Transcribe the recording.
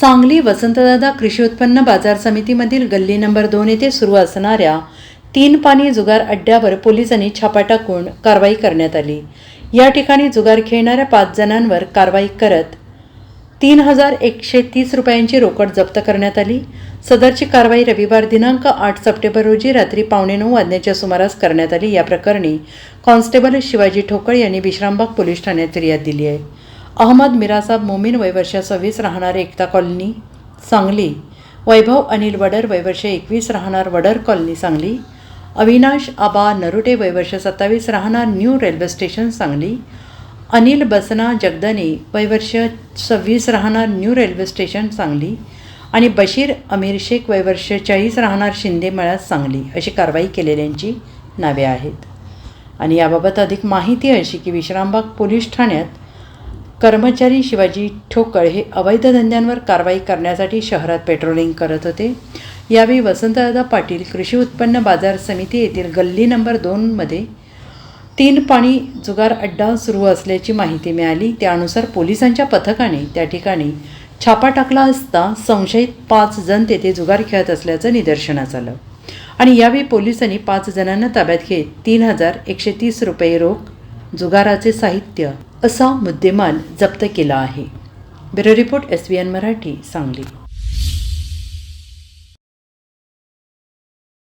सांगली वसंतदादा कृषी उत्पन्न बाजार समितीमधील गल्ली नंबर दोन येथे सुरू असणाऱ्या तीन पाणी जुगार अड्ड्यावर पोलिसांनी छापा टाकून कारवाई करण्यात आली. या ठिकाणी जुगार खेळणाऱ्या पाच जणांवर कारवाई करत तीन हजार एकशे तीस रुपयांची रोकड जप्त करण्यात आली. सदरची कारवाई रविवार दिनांक आठ सप्टेंबर रोजी रात्री पावणे नऊ वाजण्याच्या सुमारास करण्यात आली. या प्रकरणी कॉन्स्टेबल शिवाजी ठोकळ यांनी विश्रामबाग पोलीस ठाण्यात फिर्याद दिली आहे. अहमद मिरासाब मोमीन वयवर्ष सव्वीस राहणार एकता कॉलनी सांगली. वैभव अनिल वडर वयवर्ष एकवीस राहणार वडर कॉलनी सांगली. अविनाश आबा नरुटे वयवर्ष सत्तावीस राहणार new railway station Sangli. Anil Basna Jagdane वयवर्ष सव्वीस राहणार न्यू रेल्वे स्टेशन सांगली. आणि बशीर अमीर शेख वयवर्ष चाळीस राहणार शिंदे मळ्यात सांगली अशी कारवाई केलेल्यांची नावे आहेत. आणि याबाबत अधिक माहिती अशी की विश्रामबाग पोलीस ठाण्यात कर्मचारी शिवाजी ठोकळ हे अवैध धंद्यांवर कारवाई करण्यासाठी शहरात पेट्रोलिंग करत होते. यावेळी वसंतदादा पाटील कृषी उत्पन्न बाजार समिती येथील गल्ली नंबर दोनमध्ये तीन पाणी जुगार अड्डा सुरू असल्याची माहिती मिळाली. त्यानुसार पोलिसांच्या पथकाने त्या ठिकाणी छापा टाकला असता संशयित पाच जण तेथे जुगार खेळत असल्याचं निदर्शनास आलं. आणि यावेळी पोलिसांनी पाच जणांना ताब्यात घेत तीन हजार एकशे तीस रुपये रोख जुगाराचे साहित्य असा मुद्देमाल जप्त केला आहे. Bureau report S B N Marathi Sangli.